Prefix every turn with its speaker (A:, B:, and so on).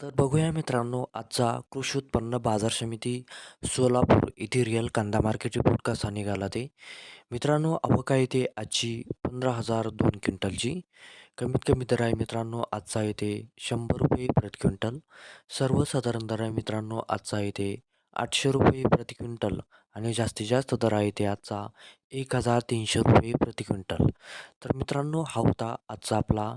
A: तर बघूया मित्रांनो आजचा कृषी उत्पन्न बाजार समिती सोलापूर येथे रिअल कांदा मार्केट फूट कसा निघाला ते. मित्रांनो अवका आहे आजची पंधरा हजार दोन क्विंटलची. कमीत कमी दर आहे मित्रांनो आजचा येते शंभर रुपये प्रति क्विंटल. सर्वसाधारण दर आहे मित्रांनो आजचा येते आठशे रुपये प्रति क्विंटल आणि जास्तीत जास्त दर आहे ते आजचा एक हजार तीनशे रुपये प्रति क्विंटल. तर मित्रांनो हा होता आजचा आपला